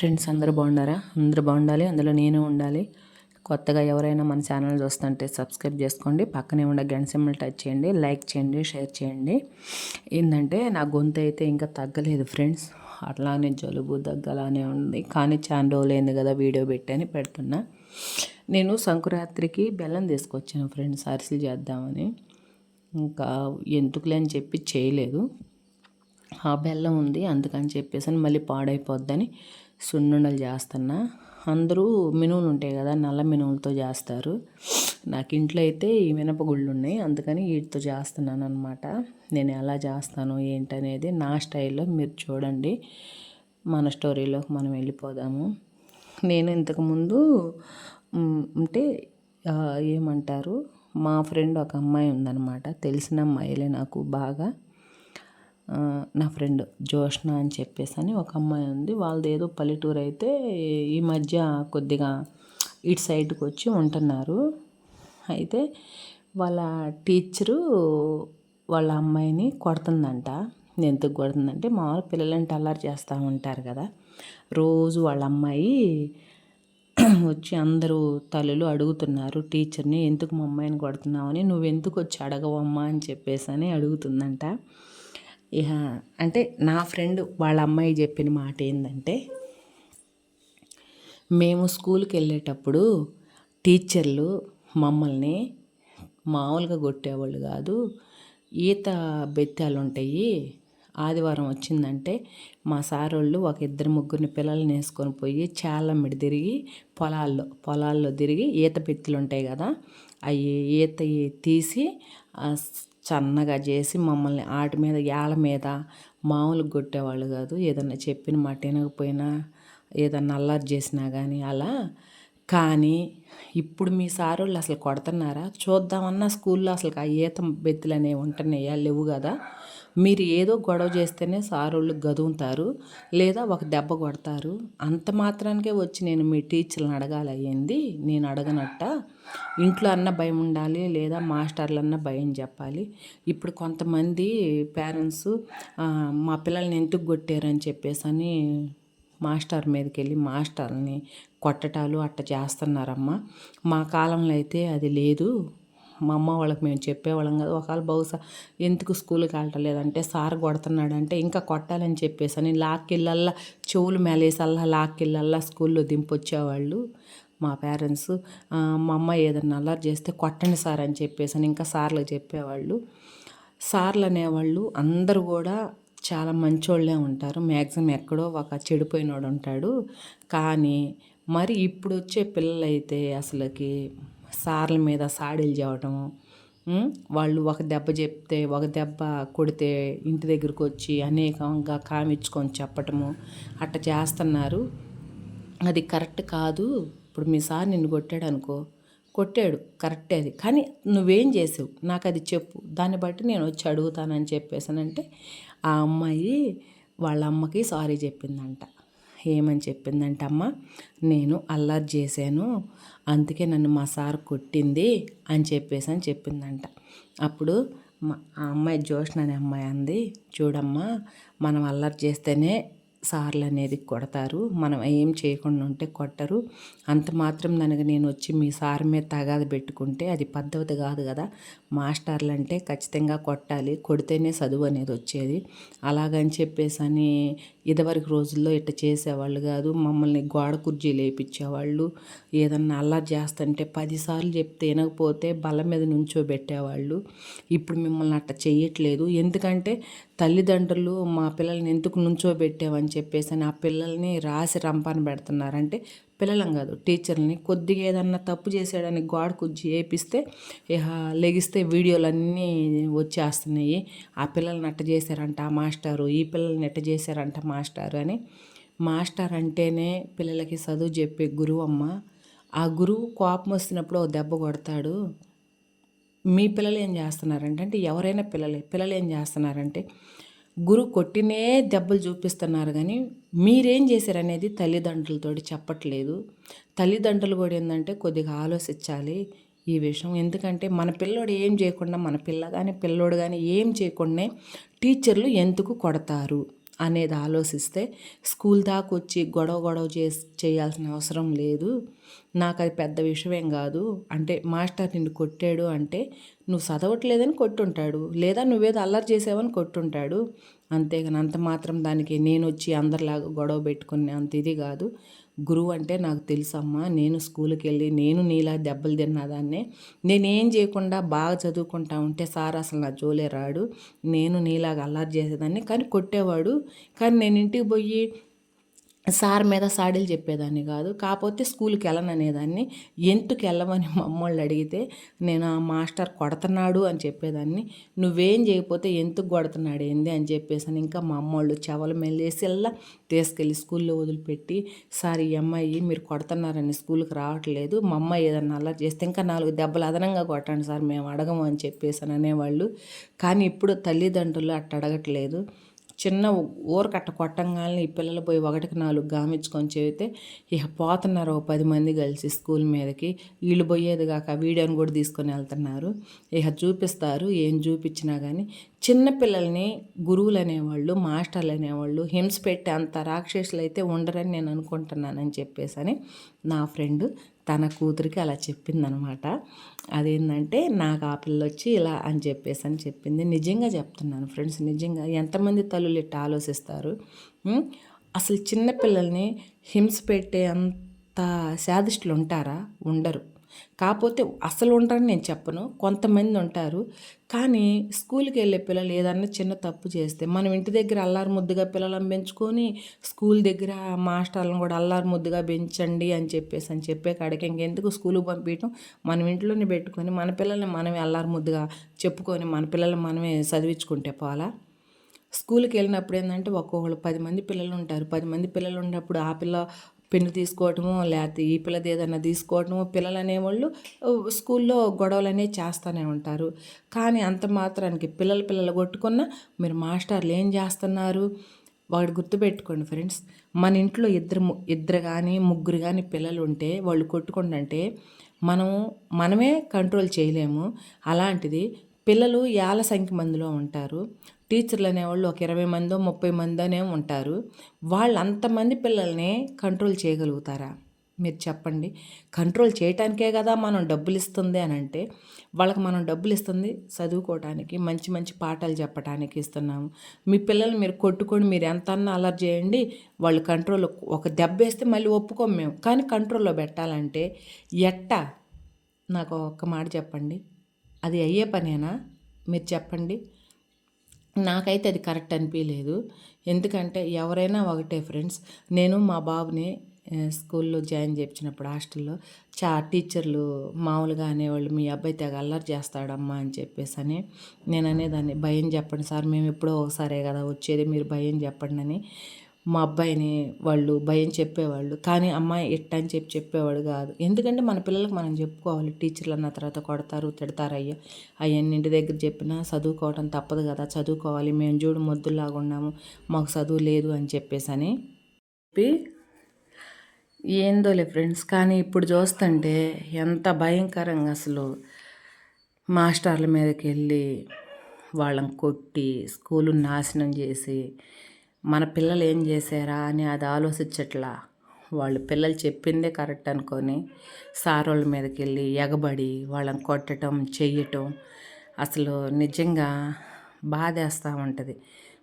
Friends అందరూ బాగున్నారా? అందరూ బాగుండాలి అందులో నేను ఉండాలి. కొత్తగా ఎవరైనా మన ఛానల్ చూస్తుంటే సబ్స్క్రైబ్ చేసుకోండి పక్కనే ఉండే గంట సింబల్ టచ్ చేయండి లైక్ చేయండి షేర్ చేయండి. ఏంటంటే నా గొంతు అయితే ఇంకా తగ్గలేదు ఫ్రెండ్స్. అట్లానే జలుబు దగ్గలానే ఉంది. కానీ చాలా రోజులైంది కదా వీడియో పెట్టని పెడుతున్నా. నేను సంక్రాంతికి బెల్లం తీసుకొచ్చాను ఫ్రెండ్స్ అరిసెలు చేద్దామని. ఇంకా ఎందుకులే అని చెప్పి చేయలేదు. ఆ బెల్లం ఉంది అందుకని చెప్పేసి మళ్ళీ పాడైపోద్దని సున్నుండలు చేస్తున్నా. అందరూ మినువులు ఉంటాయి కదా నల్ల మినువులతో చేస్తారు. నాకు ఇంట్లో అయితే ఈ మినపగుళ్ళు ఉన్నాయి అందుకని వీటితో చేస్తున్నాను అనమాట నేను ఎలా చేస్తాను ఏంటనేది నా స్టైల్లో మీరు చూడండి. మన స్టోరీలోకి మనం వెళ్ళిపోదాము. నేను ఇంతకుముందు అంటే ఏమంటారు మా ఫ్రెండ్ ఒక అమ్మాయి ఉందన్నమాట. తెలిసిన అమ్మాయిలే నాకు బాగా. నా ఫ్రెండ్ జోష్న అని చెప్పేసి అని ఒక అమ్మాయి ఉంది. వాళ్ళది ఏదో పల్లెటూరు అయితే ఈ మధ్య కొద్దిగా ఇటు సైడ్కి వచ్చి ఉంటున్నారు. అయితే వాళ్ళ టీచరు వాళ్ళ అమ్మాయిని కొడుతుందంట. ఎందుకు కొడుతుందంటే మామూలు పిల్లలంటే అల్లరి చేస్తూ ఉంటారు కదా. రోజు వాళ్ళ అమ్మాయి వచ్చి అందరూ తల్లులు అడుగుతున్నారు టీచర్ని ఎందుకు మా అమ్మాయిని కొడుతున్నావు అని? నువ్వు ఎందుకు వచ్చి అడగవమ్మా? అని చెప్పేసి అని అడుగుతుందంట. ఇక అంటే నా ఫ్రెండ్ వాళ్ళ అమ్మాయి చెప్పిన మాట ఏంటంటే మేము స్కూల్కి వెళ్ళేటప్పుడు టీచర్లు మమ్మల్ని మామూలుగా కొట్టేవాళ్ళు కాదు ఈత బెత్తాలు ఉంటాయి. ఆదివారం వచ్చిందంటే మా సారోళ్ళు ఒక ఇద్దరు ముగ్గురిని పిల్లల్ని వేసుకొని పోయి చాలమ్మిడి తిరిగి పొలాల్లో పొలాల్లో తిరిగి ఈత బెత్తులు ఉంటాయి కదా అవి ఈత తీసి సన్నగా చేసి మమ్మల్ని ఆటి మీద ఏళ్ళ మీద మామూలుగా కొట్టేవాళ్ళు కాదు. ఏదన్నా చెప్పిన మాట వినకపోయినా ఏదన్నా అల్లరి చేసినా కానీ అలా. కానీ ఇప్పుడు మీ సారోళ్ళు అసలు కొడుతున్నారా? చూద్దామన్నా స్కూల్లో అసలు ఆ ఈత బెత్తులు అనేవి ఉంటున్నాయా? లేవు కదా. మీరు ఏదో గొడవ చేస్తేనే సారోళ్ళు గదువుతారు లేదా ఒక దెబ్బ కొడతారు. అంత మాత్రానికే వచ్చి నేను మీ టీచర్లను అడగాలి అయ్యింది. నేను అడగనట్ట? ఇంట్లో అన్న భయం ఉండాలి లేదా మాస్టర్లన్న భయం చెప్పాలి. ఇప్పుడు కొంతమంది పేరెంట్స్ మా పిల్లల్ని ఎందుకు కొట్టారని చెప్పేసి అని మాస్టర్ మీదకి వెళ్ళి మాస్టర్ని కొట్టటాలు అట్ట చేస్తున్నారమ్మా. మా కాలంలో అయితే అది లేదు. మా అమ్మ వాళ్ళకి మేము చెప్పేవాళ్ళం కదా ఒకవేళ బహుశా ఎందుకు స్కూల్కి వెళ్ళటలేదంటే సార్ కొడుతున్నాడంటే ఇంకా కొట్టాలని చెప్పేసి అని లాక్కిళ్ళల్లా చెవులు మేలేసల్లా లాక్కిళ్ళల్లా స్కూల్లో దింపొచ్చేవాళ్ళు మా పేరెంట్స్. మా అమ్మ ఏదన్నా అల్లరి చేస్తే కొట్టండి సార్ అని చెప్పేసి అని ఇంకా సార్లు చెప్పేవాళ్ళు. సార్లు అనేవాళ్ళు అందరూ కూడా చాలా మంచోళ్ళే ఉంటారు. మ్యాక్సిమం ఎక్కడో ఒక చెడిపోయినోడు ఉంటాడు. కానీ మరి ఇప్పుడు వచ్చే పిల్లలైతే అసలుకి సార్ల మీద సాడీలు చేయటము వాళ్ళు ఒక దెబ్బ చెప్తే ఒక దెబ్బ కొడితే ఇంటి దగ్గరకు వచ్చి అనేకంగా కామిచ్చుకొని చెప్పటము అట్ట చేస్తున్నారు. అది కరెక్ట్ కాదు. ఇప్పుడు మీ సార్ నిన్ను కొట్టాడు అనుకో కొట్టాడు కరెక్టే అది. కానీ నువ్వేం చేసావు? నాకు అది చెప్పు. దాన్ని బట్టి నేను వచ్చి అడుగుతానని చెప్పేసానంటే ఆ అమ్మాయి వాళ్ళ అమ్మకి సారీ చెప్పిందంట. ఏమని చెప్పిందంటే అమ్మ నేను అల్లరి చేశాను. అందుకే నన్ను మా సార్ కొట్టింది అని చెప్పేసి అని చెప్పిందంట. అప్పుడు మా ఆ అమ్మాయి జోష్న అనే అమ్మాయి అంది. చూడమ్మా మనం అల్లరి చేస్తేనే సార్లు అనేది కొడతారు. మనం ఏం చేయకుండా ఉంటే కొట్టరు. అంత మాత్రం కనుక నేను వచ్చి మీ సార్ మీద తగాద పెట్టుకుంటే అది పద్ధతి కాదు కదా. మాస్టర్లు అంటే ఖచ్చితంగా కొట్టాలి. కొడితేనే చదువు అనేది వచ్చేది. అలాగని చెప్పేసి అని ఇదివరకు రోజుల్లో ఇట్ట చేసేవాళ్ళు కాదు. మమ్మల్ని గోడ కుర్జీ లేపించేవాళ్ళు ఏదన్నా అల్లరి చేస్తుంటే పదిసార్లు చెప్తే వినకపోతే బల్ల మీద నుంచోబెట్టేవాళ్ళు. ఇప్పుడు మిమ్మల్ని అట్ట చేయట్లేదు ఎందుకంటే తల్లిదండ్రులు మా పిల్లల్ని ఎందుకు చెప్పేసి అని ఆ పిల్లల్ని రాసి రంపాన పెడుతున్నారంటే పిల్లలం కాదు టీచర్ని కొద్దిగా ఏదన్నా తప్పు చేసాడని గోడ కుజ్జి వేపిస్తే ఇక లెగిస్తే వీడియోలన్నీ వచ్చేస్తున్నాయి. ఆ పిల్లల్ని అట్ట చేశారంట ఆ మాస్టారు ఈ పిల్లల్ని ఎట్ట చేశారంట మాస్టారు అని. మాస్టర్ అంటేనే పిల్లలకి చదువు చెప్పే గురువు అమ్మ. ఆ గురువు కోపం వస్తున్నప్పుడు ఓ దెబ్బ కొడతాడు. మీ పిల్లలు ఏం చేస్తున్నారంటే అంటే ఎవరైనా పిల్లలే పిల్లలు ఏం చేస్తున్నారంటే గురు కొట్టినే దెబ్బలు చూపిస్తున్నారు కానీ మీరేం చేశారనేది తల్లిదండ్రులతో చెప్పట్లేదు. తల్లిదండ్రులు కూడా ఏంటంటే కొద్దిగా ఆలోచించాలి ఈ విషయం. ఎందుకంటే మన పిల్లోడు ఏం చేయకుండా మన పిల్ల కానీ పిల్లోడు కానీ ఏం చేయకుండా టీచర్లు ఎందుకు కొడతారు? అనేది ఆలోచిస్తే స్కూల్ దాకా వచ్చి గొడవ గొడవ చేసి చేయాల్సిన అవసరం లేదు. నాకు అది పెద్ద విషయం కాదు. అంటే మాస్టర్ నిన్ను కొట్టాడు అంటే నువ్వు చదవట్లేదని కొట్టుంటాడు. లేదా నువ్వేదో అల్లరి చేసావని కొట్టుంటాడు. అంతేగాని అంత మాత్రం దానికి నేను వచ్చి అందరిలాగా గొడవ పెట్టుకునే అంత ఇది కాదు. గురువు అంటే నాకు తెలుసమ్మా నేను స్కూల్కి వెళ్ళి నేను నీలా దెబ్బలు తిన్నదాన్నే నేనేం చేయకుండా బాగా చదువుకుంటా ఉంటే సార్ అసలు నా జోలే రాడు నేను నీలాగా అల్లరి చేసేదాన్ని. కానీ కొట్టేవాడు. కానీ నేను ఇంటికి పోయి సార్ మీద సాడీలు చెప్పేదాన్ని కాదు. కాకపోతే స్కూల్కి వెళ్ళననేదాన్ని. ఎందుకు వెళ్ళమని మమ్మల్ని అడిగితే నేను ఆ మాస్టర్ కొడుతున్నాడు అని చెప్పేదాన్ని. నువ్వేం చేయకపోతే ఎందుకు కొడుతున్నాడు? ఏంది? అని చెప్పేసి ఇంకా మా అమ్మోళ్ళు చెవల మెల్లేసి వెళ్ళా తీసుకెళ్ళి స్కూల్లో వదిలిపెట్టి సార్ ఈ అమ్మాయి మీరు కొడుతున్నారని స్కూల్కి రావట్లేదు. మా అమ్మాయి ఏదన్నా అలా చేస్తే ఇంకా నాలుగు దెబ్బలు అదనంగా కొట్టండి సార్ మేము అడగము అని చెప్పేసి అనేవాళ్ళు. కానీ ఇప్పుడు తల్లిదండ్రులు అట్ట అడగట్లేదు చిన్న ఊరకట్ట కొట్టంగానే ఈ పిల్లలు పోయి ఒకటికి నాలుగు గామించుకొని చెబితే ఇక పోతున్నారు ఒక పది మంది కలిసి స్కూల్ మీదకి. వీళ్ళు పోయేది కాక వీడియోని కూడా తీసుకొని వెళ్తున్నారు. ఇక చూపిస్తారు ఏం చూపించినా కానీ చిన్న పిల్లల్ని గురువులు అనేవాళ్ళు మాస్టర్లు అనేవాళ్ళు హింస పెట్టే అంత రాక్షసులు అయితే ఉండరని నేను అనుకుంటున్నానని చెప్పేసి నా ఫ్రెండ్ తన కూతురికి అలా చెప్పిందనమాట. అదేంటంటే నాకు ఆ పిల్ల వచ్చి ఇలా అని చెప్పేసి అని చెప్పింది. నిజంగా చెప్తున్నాను ఫ్రెండ్స్ నిజంగా ఎంతమంది తల్లులు ఇట్లా ఆలోచిస్తారు? అసలు చిన్నపిల్లల్ని హింస పెట్టే అంత శాదిష్టులు ఉంటారా? ఉండరు. కాకపోతే అసలు ఉంటారని నేను చెప్పను. కొంతమంది ఉంటారు. కానీ స్కూల్కి వెళ్ళే పిల్లలు ఏదన్నా చిన్న తప్పు చేస్తే మనం ఇంటి దగ్గర అల్లారు ముద్దుగా పిల్లలను పెంచుకొని స్కూల్ దగ్గర మాస్టర్లను కూడా అల్లారు ముద్దుగా పెంచండి అని చెప్పేసి అని చెప్పే కాడికి ఇంకెందుకు స్కూల్కి పంపించడం మనం ఇంట్లోనే పెట్టుకొని మన పిల్లల్ని మనమే అల్లారు ముద్దుగా చెప్పుకొని మన పిల్లల్ని మనమే చదివించుకుంటే పోలా స్కూల్కి వెళ్ళినప్పుడు ఏంటంటే ఒక్కొక్కళ్ళు పది మంది పిల్లలు ఉంటారు. పది మంది పిల్లలు ఉన్నప్పుడు ఆ పిల్ల పెన్ను తీసుకోవటము లేకపోతే ఈ పిల్లది ఏదైనా తీసుకోవటము పిల్లలు అనేవాళ్ళు స్కూల్లో గొడవలు అనేవి చేస్తూనే ఉంటారు. కానీ అంత మాత్రానికి పిల్లలు పిల్లలు కొట్టుకున్న మీరు మాస్టర్లు ఏం చేస్తున్నారు? వాడు గుర్తుపెట్టుకోండి ఫ్రెండ్స్ మన ఇంట్లో ఇద్దరు ఇద్దరు కానీ ముగ్గురు కానీ పిల్లలు ఉంటే వాళ్ళు కొట్టుకుంటుంటే మనం మనమే కంట్రోల్ చేయలేము. అలాంటిది పిల్లలు యాల సంఖ్య మందిలో ఉంటారు. టీచర్లు అనేవాళ్ళు ఒక ఇరవై మందో ముప్పై మందోనే ఉంటారు. వాళ్ళు అంతమంది పిల్లల్ని కంట్రోల్ చేయగలుగుతారా? మీరు చెప్పండి. కంట్రోల్ చేయటానికే కదా మనం డబ్బులు ఇస్తుంది అని అంటే వాళ్ళకి మనం డబ్బులు ఇస్తుంది చదువుకోవటానికి మంచి మంచి పాఠాలు చెప్పడానికి ఇస్తున్నాము. మీ పిల్లల్ని మీరు కొట్టుకొని మీరు ఎంత అన్నా చేయండి వాళ్ళు కంట్రోల్ ఒక దెబ్బ వేస్తే మళ్ళీ ఒప్పుకోం మేము. కానీ కంట్రోల్లో పెట్టాలంటే ఎట్టా? నాకు ఒక్క మాట చెప్పండి. అది అయ్యే పనేనా? మీరు చెప్పండి. నాకైతే అది కరెక్ట్ అనిపించలేదు ఎందుకంటే ఎవరైనా ఒకటే ఫ్రెండ్స్. నేను మా బాబుని స్కూల్లో జాయిన్ చేయించినప్పుడు హాస్టల్లో చా టీచర్లు మామూలుగా అనేవాళ్ళు మీ అబ్బాయి తెగ అల్లరి చేస్తాడమ్మా అని చెప్పేసి అని నేను అనేదాన్ని. భయం చెప్పండి సార్ మేము ఎప్పుడో ఒకసారే కదా వచ్చేది మీరు భయం చెప్పండి అని. మా అబ్బాయిని వాళ్ళు భయం చెప్పేవాళ్ళు. కానీ అమ్మాయి ఎట్ట అని చెప్పి చెప్పేవాడు కాదు. ఎందుకంటే మన పిల్లలకు మనం చెప్పుకోవాలి. టీచర్లు అన్న తర్వాత కొడతారు తిడతారు అయ్యా. అవన్నీ ఇంటి దగ్గర చెప్పినా చదువుకోవడం తప్పదు కదా. చదువుకోవాలి. మేము చూడు మొద్దులాగా ఉన్నాము. మాకు చదువు లేదు అని చెప్పేసి అని చెప్పి ఏందోలే ఫ్రెండ్స్. కానీ ఇప్పుడు చూస్తుంటే ఎంత భయంకరంగా అసలు మాస్టర్ల మీదకి వెళ్ళి వాళ్ళని కొట్టి స్కూలు నాశనం చేసి మన పిల్లలు ఏం చేశారా అని అది ఆలోచించట్లా. వాళ్ళు పిల్లలు చెప్పిందే కరెక్ట్ అనుకొని సారోళ్ళ మీదకి వెళ్ళి ఎగబడి వాళ్ళని కొట్టడం చెయ్యటం అసలు నిజంగా బాధేస్తూ ఉంటుంది.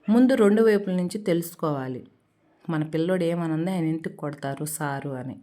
ముందు రెండు వైపుల నుంచి తెలుసుకోవాలి. మన పిల్లోడు ఏమనుంది ఆయన ఇంటికి కొడతారు సారు అని.